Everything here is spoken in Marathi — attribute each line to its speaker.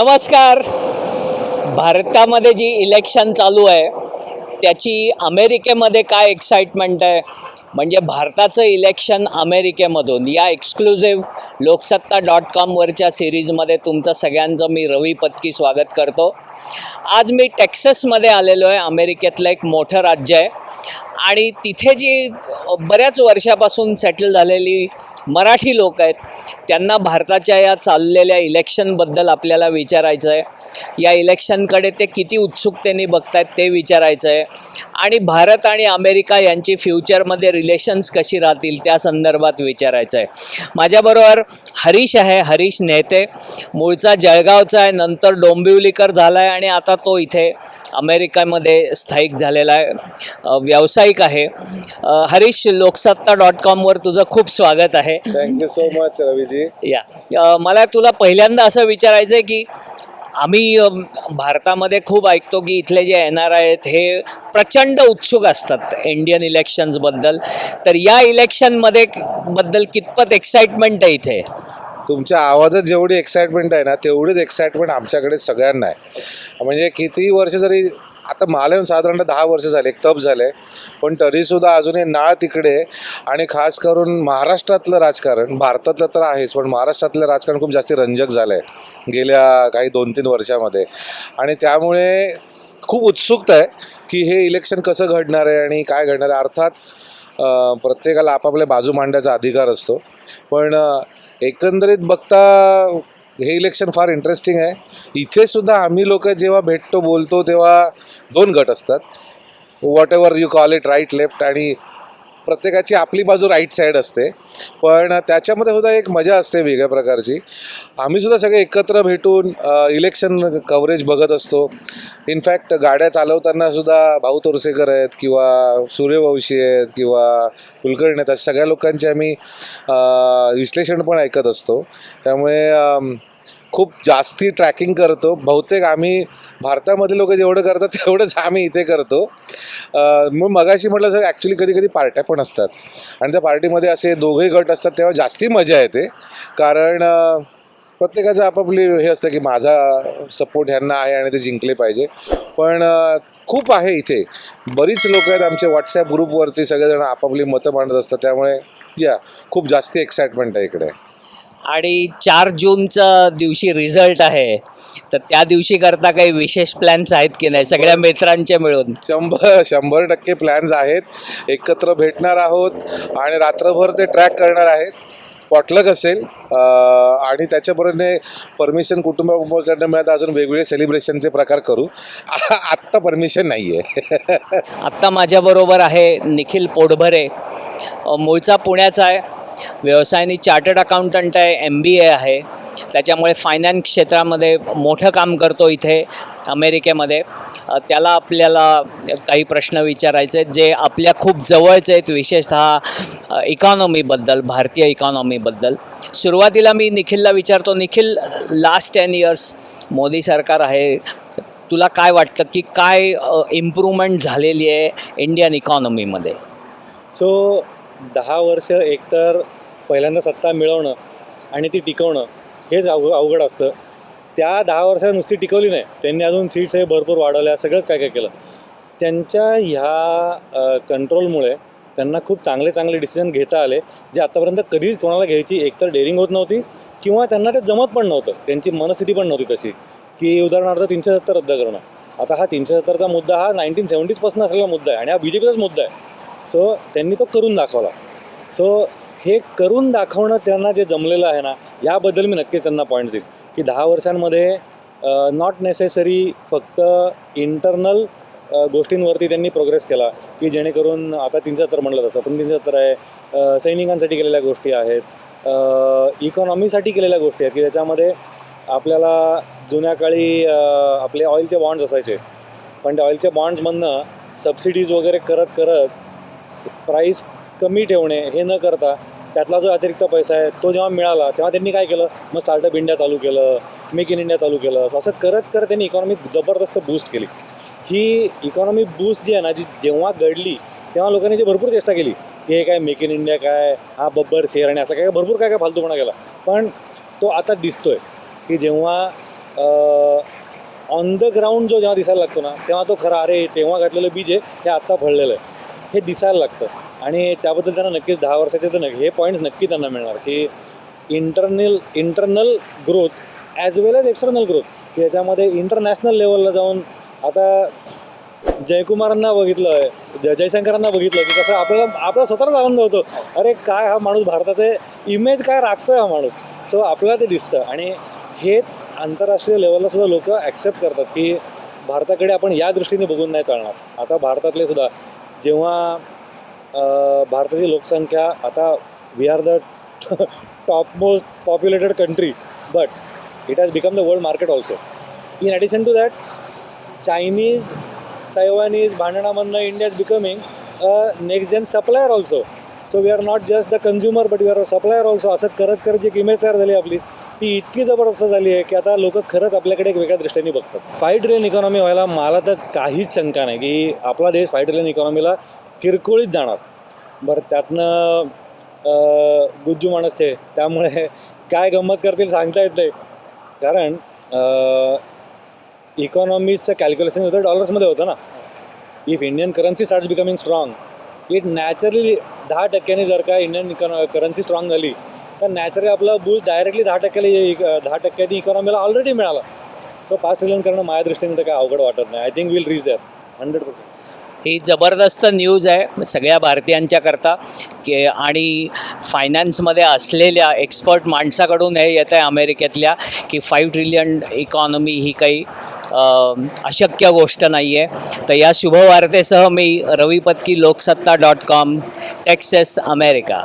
Speaker 1: नमस्कार. भारतामध्ये जी इलेक्शन चालू आहे त्याची अमेरिकेमध्ये काय एक्साइटमेंट आहे? म्हणजे भारताचं इलेक्शन अमेरिकेमधून. या एक्सक्लुझिव्ह लोकसत्ता डॉट कॉमवरच्या सिरीजमध्ये तुमचं सगळ्यांचं मी रवी पत्की स्वागत करतो. आज मी टेक्ससमध्ये आलेलो आहे. अमेरिकेतलं एक मोठं राज्य आहे. आणि तिथे जी बऱ्याच वर्षापासून सेटल झालेली मराठी लोक आहेत. त्यांना भारताच्या या चाललेल्या इलेक्शनबद्दल आपल्याला विचारायचं आहे. या इलेक्शनकडे ते किती उत्सुकतेने बघतायत ते विचारायचं आहे. आणि भारत आणि अमेरिका यांची फ्युचरमध्ये रिलेशन्स कशी राहतील त्या संदर्भात विचारायचं आहे. माझ्याबरोबर हरीश आहे. हरीश नेते. मूळचा जळगावचा आहे. नंतर डोंबिवलीकर झाला आहे आणि आता तो इथे अमेरिकेमध्ये स्थायिक झालेला आहे. व्यावसायिक आहे. हरीश लोकसत्ता डॉट कॉमवर तुझं खूप स्वागत आहे.
Speaker 2: थँक्यू सो मच रवीजी
Speaker 1: या. मला तुला पहिल्यांदा असं विचारायचं आहे की आम्ही भारतामध्ये खूप ऐकतो की इथले जे एन आर आहेत हे प्रचंड उत्सुक असतात इंडियन इलेक्शन्सबद्दल तर या इलेक्शनमध्ये बद्दल कितपत एक्साइटमेंट आहे इथे?
Speaker 2: तुमच्या आवाजात जेवढी एक्साइटमेंट आहे ना तेवढीच एक्साइटमेंट आमच्याकडे सगळ्यांना आहे. म्हणजे किती वर्ष जरी आता मला येऊन साधारणतः दहा वर्ष झाले एक तप झाले पण तरीसुद्धा अजूनही नाळ तिकडे आणि खास करून महाराष्ट्रातलं राजकारण भारतातलं तर आहेच पण महाराष्ट्रातलं राजकारण खूप जास्ती रंजक झालं आहे गेल्या काही दोन तीन वर्षामध्ये. आणि त्यामुळे खूप उत्सुकता आहे की हे इलेक्शन कसं घडणार आहे आणि काय घडणार आहे. अर्थात प्रत्येकाला आपापल्या बाजू मांडण्याचा अधिकार असतो. पण एकंदरीत बघता हे इलेक्शन फार इंटरेस्टिंग आहे. इथेसुद्धा आम्ही लोक जेव्हा भेटतो बोलतो तेव्हा दोन गट असतात. Whatever you call it right left आणि प्रत्येकाची आपली बाजू राईट साईड असते. पण त्याच्यामध्ये सुद्धा एक मजा असते वेगळ्या प्रकारची. आम्ही सुद्धा सगळे एकत्र भेटून इलेक्शन कव्हरेज बघत असतो. इनफॅक्ट गाड्या चालवताना सुद्धा भाऊ तोरसेकर आहेत किंवा सूर्यवंशी आहेत किंवा कुलकर्णी आहेत अशा सगळ्या लोकांचे आम्ही विश्लेषण पण ऐकत असतो. त्यामुळे खूप जास्ती ट्रॅकिंग करतो. बहुतेक आम्ही भारतामध्ये लोक जेवढं करतात तेवढंच आम्ही इथे करतो. मग मगाशी म्हटलं तर ॲक्च्युली कधी कधी पार्ट्या पण असतात. आणि त्या पार्टीमध्ये असे दोघे गट असतात तेव्हा जास्ती मजा येते. कारण प्रत्येकाचं आपापली हे असतं की माझा सपोर्ट ह्यांना आहे आणि ते जिंकले पाहिजे. पण खूप आहे इथे. बरीच लोक आहेत आमचे व्हॉट्सॲप ग्रुपवरती सगळेजण आपापली मतं मांडत असतात. त्यामुळे या खूप जास्ती एक्साइटमेंट आहे इकडे.
Speaker 1: आणि चार जूनचा दिवशी रिझल्ट आहे. तर त्या दिवशी करता काही विशेष प्लॅन्स आहेत की नाही? सगळ्या मित्रांचे मिळून.
Speaker 2: शंभर शंभर टक्के प्लॅन्स आहेत. एकत्र भेटणार आहोत आणि रात्रभर ते ट्रॅक करणार आहेत. पॉटलक असेल आणि त्याच्याबरोबर परमिशन कुटुंबाकडनं मिळालं अजून वेगवेगळे सेलिब्रेशनचे प्रकार करू. आत्ता परमिशन नाही आहे
Speaker 1: आत्ता माझ्याबरोबर आहे निखिल पोटभरे. मूळचा पुण्याचा आहे. व्यवसायाने चार्टर्ड अकाउंटंट आहे एम बी ए आहे. त्याच्यामुळे फायनान्स क्षेत्रामध्ये मोठं काम करतो इथे अमेरिकेमध्ये. त्याला आपल्याला काही प्रश्न विचारायचे आहेत जे आपल्या खूप जवळचे आहेत विशेषतः इकॉनॉमीबद्दल भारतीय इकॉनॉमीबद्दल सुरुवातीला मी निखिलला विचारतो Nikhil last ten years Modi सरकार आहे. तुला काय वाटतं की काय इम्प्रूव्हमेंट झालेली आहे इंडियन इकॉनॉमीमध्ये
Speaker 3: सो दहा वर्ष एकतर पहिल्यांदा सत्ता मिळवणं आणि ती टिकवणं हेच अव अवघड असतं. त्या दहा वर्षात नुसती टिकवली नाही. त्यांनी अजून सीट्स हे भरपूर वाढवल्या सगळंच काय काय केलं. त्यांच्या ह्या कंट्रोलमुळे त्यांना खूप चांगले चांगले डिसिजन घेता आले जे आत्तापर्यंत कधीच कोणाला घ्यायची एकतर डेअरिंग होत नव्हती किंवा त्यांना ते जमत पण नव्हतं. त्यांची मनस्थिती पण नव्हती तशी की उदाहरणार्थ तीनशे सत्तर रद्द करणं. आता हा तीनशे सत्तरचा मुद्दा हा नाईन्टीन सेवन्टीजपासून असलेला मुद्दा आहे आणि हा बी जे पीचाच मुद्दा आहे. सो त्यांनी तो करून दाखवला. सो हे करून दाखवणं त्यांना जे जमलेलं आहे ना याबद्दल मी नक्कीच त्यांना पॉईंट्स देईन. की दहा वर्षांमध्ये नॉट नेसेसरी फक्त इंटरनल गोष्टींवरती त्यांनी प्रोग्रेस केला की जेणेकरून आता तीनशे सत्तर म्हणलं तसं पण तीनशे सत्तर आहे. सैनिकांसाठी केलेल्या गोष्टी आहेत. इकॉनॉमीसाठी केलेल्या गोष्टी आहेत की त्याच्यामध्ये आपल्याला जुन्या काळी आपले ऑइलचे बॉन्ड्स असायचे. पण त्या ऑइलच्या बॉन्ड्समधनं सबसिडीज वगैरे करत करत प्राईस कमी ठेवणे हे न करता त्यातला जो अतिरिक्त पैसा आहे तो जेव्हा मिळाला तेव्हा त्यांनी काय केलं? मग स्टार्टअप इंडिया चालू केलं मेक इन इंडिया चालू केलं. असं असं करत करत त्यांनी इकॉनॉमी जबरदस्त बूस्ट केली. ही इकॉनॉमी बूस्ट जी आहे ना जी जेव्हा घडली तेव्हा लोकांनी जी भरपूर चेष्टा केली. की हे काय मेक इन इंडिया काय? हा बब्बर शेअर आणि असं काय भरपूर काय काय फालतूपणा केला. पण तो आता दिसतोय की जेव्हा ऑन द ग्राउंड जो जेव्हा दिसायला लागतो ना तेव्हा तो खरा अरे तेव्हा घातलेलं बीज आहे हे आत्ता फळलेलं आहे. हे दिसायला लागतं. आणि त्याबद्दल त्यांना नक्कीच दहा वर्षाचे तर नक्की हे पॉईंट्स नक्की त्यांना मिळणार की internal internal growth as well as external growth की याच्यामध्ये इंटरनॅशनल लेवलला जाऊन आता जयकुमारांना बघितलं जय जयशंकरांना बघितलं की कसं आपल्याला आपला स्वतःच आनंद होतो. अरे काय हा माणूस भारताचे इमेज काय राखतोय हा माणूस? सो आपल्याला ते दिसतं. आणि हेच आंतरराष्ट्रीय लेवलला सुद्धा लोक ॲक्सेप्ट करतात की भारताकडे आपण या दृष्टीने बघून नाही चालणार. आता भारतातले सुद्धा जेव्हा भारताची लोकसंख्या आता we are the top most populated country but it has become the world market also in addition to that Chinese Taiwanese भांडणामधनं India is becoming a next gen supplier also so we are not just the consumer but we are a supplier also असं करत करत जी एक इमेज तयार झाली आपली. ती इतकी जबरदस्त झाली आहे की आता लोक खरंच आपल्याकडे एक वेगळ्या दृष्टीने बघतात. फाईट ट्रिलियन इकॉनॉमी व्हायला मला तर काहीच शंका नाही की आपला देश फाईट ट्रिलियन इकॉनॉमीला किरकोळीत जाणार. बरं त्यातनं गुज्जू माणूस आहे त्यामुळे काय गंमत करतील सांगता येत नाही. कारण इकॉनॉमीचं कॅल्क्युलेशन होतं डॉलर्समध्ये होतं ना. If Indian currency start becoming strong it naturally दहा टक्क्यांनी जर का इंडियन इकॉनॉ करन्सी स्ट्रॉंग झाली तर नॅचरली आपला बूस्ट डायरेक्टली दहा टक्क्याला दहा टक्क्यांनी इकॉनॉमीला ऑलरेडी मिळाला. सो पाच ट्रिलियन करणं माझ्या दृष्टीने तर काय अवघड वाटत नाही. I think will reach that hundred percent
Speaker 1: ही जबरदस्त न्यूज आहे सगळ्या भारतीयांच्या करता. की आणि फायनान्समध्ये असलेल्या एक्सपर्ट माणसाकडून हे येत आहे अमेरिकेतल्या की फाईव्ह ट्रिलियन इकॉनॉमी ही काही अशक्य गोष्ट नाही आहे तर या शुभवार्तेसह मी Ravi Patki Loksatta dot com Texas America